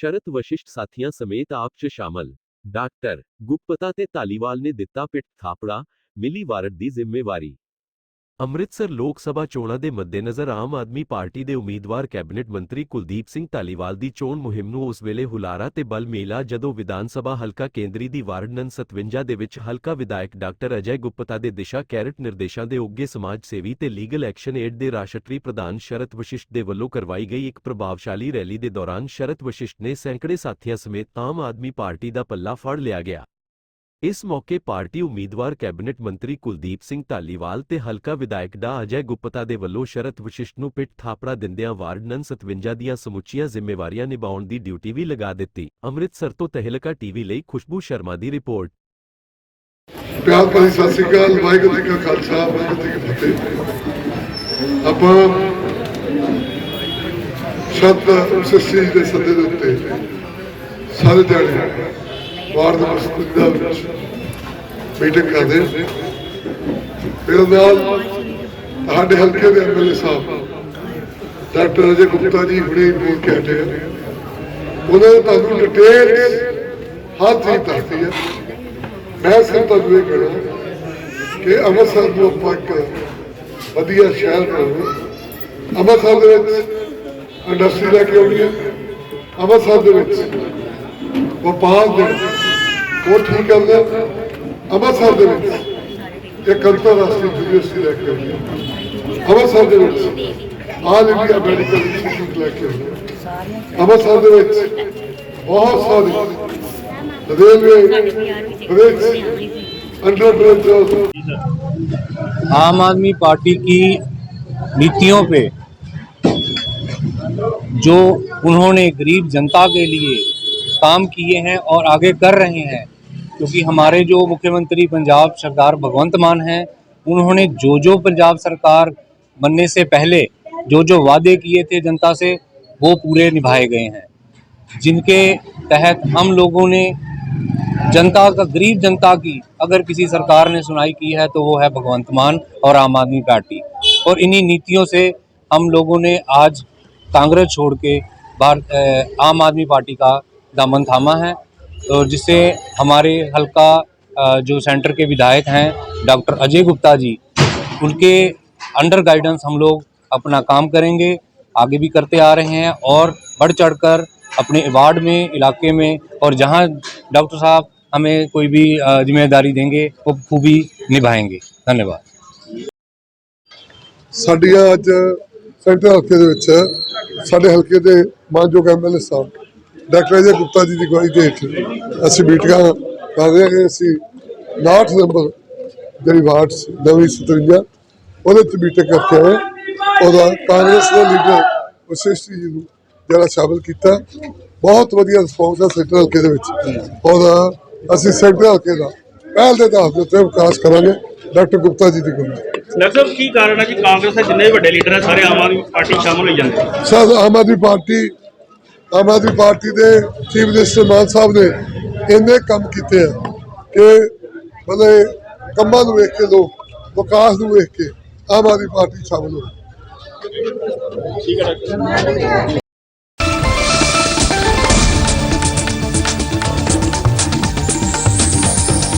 ਸ਼ਰਤ ਵਸ਼ਿਸ਼ਟ ਸਾਥੀਆਂ ਸਮੇਤ ਆਪ 'ਚ ਸ਼ਾਮਲ। ਡਾਕਟਰ ਗੁਪਤਾ ਤੇ ਧਾਲੀਵਾਲ ਨੇ ਦਿੱਤਾ ਪਿੱਠ ਥਾਪੜਾ, ਮਿਲੀ ਵਾਰਡ ਦੀ ਜ਼ਿੰਮੇਵਾਰੀ। ਅੰਮ੍ਰਿਤਸਰ ਲੋਕ ਸਭਾ ਚੋਣਾਂ ਦੇ ਮੱਦੇਨਜ਼ਰ ਆਮ ਆਦਮੀ ਪਾਰਟੀ ਦੇ ਉਮੀਦਵਾਰ ਕੈਬਨਿਟ ਮੰਤਰੀ ਕੁਲਦੀਪ ਸਿੰਘ ਧਾਲੀਵਾਲ ਦੀ ਚੋਣ ਮੁਹਿੰਮ ਨੂੰ ਉਸ ਵੇਲੇ ਹੁਲਾਰਾ ਤੇ ਬਲ ਮੇਲਾ ਜਦੋਂ ਵਿਧਾਨ ਸਭਾ ਹਲਕਾ ਕੇਂਦਰੀ ਦੀ ਵਾਰਡ ਨੰ 57 ਦੇ ਵਿੱਚ ਹਲਕਾ ਵਿਧਾਇਕ ਡਾਕਟਰ ਅਜੈ ਗੁਪਤਾ ਦੇ ਦਿਸ਼ਾ ਕੈਰਟ ਨਿਰਦੇਸ਼ਾਂ ਦੇ ਉੱਗੇ ਸਮਾਜ ਸੇਵੀ ਤੇ ਲੀਗਲ ਐਕਸ਼ਨ ਏਡ ਦੇ ਰਾਸ਼ਟਰੀ ਪ੍ਰਧਾਨ ਸ਼ਰਤ ਵਸ਼ਿਸ਼ਟ ਦੇ ਵੱਲੋਂ ਕਰਵਾਈ ਗਈ ਇੱਕ ਪ੍ਰਭਾਵਸ਼ਾਲੀ ਰੈਲੀ ਦੇ ਦੌਰਾਨ ਸ਼ਰਤ ਵਸ਼ਿਸ਼ਟ ਨੇ ਸੈਂਕੜੇ ਸਾਥੀਆਂ ਸਮੇਤ ਆਮ ਆਦਮੀ ਪਾਰਟੀ ਦਾ ਪੱਲਾ ਫੜ ਲਿਆ ਗਿਆ। ਇਸ ਮੌਕੇ ਪਾਰਟੀ ਉਮੀਦਵਾਰ ਕੈਬਨਿਟ ਮੰਤਰੀ ਕੁਲਦੀਪ ਸਿੰਘ ਧਾਲੀਵਾਲ ਤੇ ਹਲਕਾ ਵਿਧਾਇਕ ਡਾ. ਅਜੈ ਗੁਪਤਾ ਦੇ ਵੱਲੋਂ ਸ਼ਰਤ ਵਿਸ਼ਿਸ਼ਟ ਨੂੰ ਪਿੱਠ ਥਾਪੜਾ ਦਿੰਦਿਆਂ ਵਾਰਡ ਨੰ 57 ਦੀਆਂ ਸਮੁੱਚੀਆਂ ਜ਼ਿੰਮੇਵਾਰੀਆਂ ਨਿਭਾਉਣ ਦੀ ਡਿਊਟੀ ਵੀ ਲਗਾ ਦਿੱਤੀ। ਅੰਮ੍ਰਿਤਸਰ ਤੋਂ ਤਹਿਲਕਾ ਟੀਵੀ ਲਈ ਖੁਸ਼ਬੂ ਸ਼ਰਮਾ ਦੀ ਰਿਪੋਰਟ। ਪਿਆਰ ਭਰੀ ਸਤਿ ਸ੍ਰੀ ਅਕਾਲ, ਵਾਹਿਗੁਰੂ ਜੀ ਕਾ ਖਾਲਸਾ, ਵਾਹਿਗੁਰੂ ਜੀ ਕੀ ਫਤਿਹ। ਆਪਾਂ ਸ਼ਬਦ ਉਸਸੀ ਦੇ ਸੱਦੇ ਦੇ ਉੱਤੇ ਸਾਰੇ ਜਾਣੇ ਵਾਰਡ ਨੰਬਰ 57 ਵਿੱਚ ਮੀਟਿੰਗ ਕਰਦੇ ਮੇਰੇ ਨਾਲ ਸਾਡੇ ਹਲਕੇ ਦੇ ਐਮਐਲਏ ਸਾਹਿਬ, ਡਾਕਟਰ ਅਜੇ ਗੁਪਤਾ ਜੀ ਹੁਣੇ ਬੋਲ ਕੇ ਹਟੇ ਉਹਨਾਂ ਨੇ ਤੁਹਾਨੂੰ ਡਿਟੇਲ ਹਰ ਚੀਜ਼ ਦੱਸਦੀ ਹੈ ਮੈਂ ਸਿਰਫ ਤੁਹਾਨੂੰ ਇਹ ਕਹਿਣਾ ਕਿ ਅੰਮ੍ਰਿਤਸਰ ਨੂੰ ਆਪਾਂ ਇੱਕ ਵਧੀਆ ਸ਼ਹਿਰ ਬਣਾਉਣਾ। ਅੰਮ੍ਰਿਤਸਰ ਦੇ ਵਿੱਚ ਇੰਡਸਟਰੀ ਲੈ ਕੇ ਆਉਣੀ ਹੈ ਅੰਮ੍ਰਿਤਸਰ ਦੇ ਵਿੱਚ ਵਪਾਰ ਦੇ ਉਹ ਠੀਕ ਕਰਨਾ ਅੰਮ੍ਰਿਤਸਰ ਦੇ ਵਿੱਚ ਇੱਕ ਅੰਤਰਰਾਸ਼ਟਰੀ ਯੂਨੀਵਰਸਿਟੀ ਲੈ ਕੇ ਆਉਣੀ ਹੈ ਅੰਮ੍ਰਿਤਸਰ ਦੇ ਵਿੱਚ ਆਲ ਇੰਡੀਆ ਮੈਡੀਕਲ ਇੰਸਟੀਚਿਊਟ ਲੈ ਕੇ ਆਉਣੀ ਹੈ ਅੰਮ੍ਰਿਤਸਰ ਦੇ ਵਿੱਚ ਬਹੁਤ ਸਾਰੇ ਰੇਲਵੇ ਬ੍ਰਿਜ ਅੰਡਰ ਬ੍ਰਿਜ आम आदमी पार्टी की नीतियों पे जो उन्होंने गरीब जनता के लिए काम किए हैं और आगे कर रहे हैं क्योंकि हमारे जो मुख्यमंत्री पंजाब सरदार भगवंत मान हैं, उन्होंने जो जो पंजाब सरकार बनने से पहले जो जो वादे किए थे जनता से, वो पूरे निभाए गए हैं। जिनके तहत हम लोगों ने जनता का, गरीब जनता की अगर किसी सरकार ने सुनाई की है तो वो है भगवंत मान और आम आदमी पार्टी। और इन्हीं नीतियों से हम लोगों ने आज कांग्रेस छोड़ के भारत आम आदमी पार्टी का दामन थामा है। तो जिससे हमारे हल्का अ, जो सेंटर के विधायक हैं डॉक्टर अजय गुप्ता जी उनके अंडर गाइडेंस हम लोग अपना काम करेंगे आगे भी करते आ रहे हैं और बढ़ चढ़कर अपने वार्ड में इलाके में और जहां डॉक्टर साहब हमें कोई भी अ, जिम्मेदारी देंगे वो खूबी निभाएंगे धन्यवाद ਸਾਡੀਆਂ ਅੱਜ ਸੈਂਟਰ ਹਲਕੇ ਦੇ ਵਿੱਚ ਸਾਡੇ ਹਲਕੇ ਦੇ ਮਾਨਯੋਗ ਐਮਐਲਏ ਸਾਹਿਬ ਡਾਕਟਰ ਅਜੇ ਗੁਪਤਾ ਜੀ ਦੀ ਅਗਵਾਈ ਦੇ ਹੇਠ ਅਸੀਂ ਮੀਟਿੰਗਾਂ ਕਰ ਰਹੇ ਹਾਂ ਕਿ ਅਸੀਂ 69 ਨੰਬਰ ਜਿਹੜੀ ਵਾਰਡ ਨਵੀਂ 57 ਉਹਦੇ ਤੇ ਮੀਟਿੰਗ ਕਰਕੇ ਆਏ। ਉਹਦਾ ਕਾਂਗਰਸ ਦੇ ਲੀਡਰ ਵਸ਼ਿਸ਼ਟ ਜੀ ਨੂੰ ਜਿਹੜਾ ਸ਼ਾਮਲ ਕੀਤਾ। ਬਹੁਤ ਵਧੀਆ ਰਿਸਪੌਂਸ ਹੈ ਸੈਂਟਰ ਹਲਕੇ ਦੇ ਵਿੱਚ। ਉਹਦਾ ਅਸੀਂ ਸੈਂਟਰ ਹਲਕੇ ਦਾ ਪਹਿਲ ਦੇ ਆਧਾਰ ਦੇ ਉੱਤੇ ਵਿਕਾਸ ਕਰਾਂਗੇ ਡਾਕਟਰ ਗੁਪਤਾ ਜੀ ਦੀ ਗੱਲ ਡਾਕਟਰ ਕੀ ਕਾਰਨ ਹੈ ਕਿ ਕਾਂਗਰਸ ਦੇ ਜਿੰਨੇ ਵੀ ਵੱਡੇ ਲੀਡਰ ਹੈ ਸਾਰੇ ਆਮ ਆਦਮੀ ਪਾਰਟੀ ਸ਼ਾਮਲ ਹੋਈ ਜਾਂਦੇ? Sir Aam Aadmi party Aam Aadmi party ਦੇ ਚੀਫ ਮਿਨਿਸਟਰ ਮਾਨ ਸਾਹਿਬ ਨੇ ਇੰਨੇ ਕੰਮ ਕੀਤੇ ਆ ਕਿ ਮਤਲਬ ਕੰਮਾਂ ਨੂੰ ਵੇਖ ਕੇ ਲੋਕ, ਵਿਕਾਸ ਨੂੰ ਵੇਖ ਕੇ ਆਮ ਆਦਮੀ ਪਾਰਟੀ ਸ਼ਾਮਲ ਹੋ ਠੀਕ ਹੈ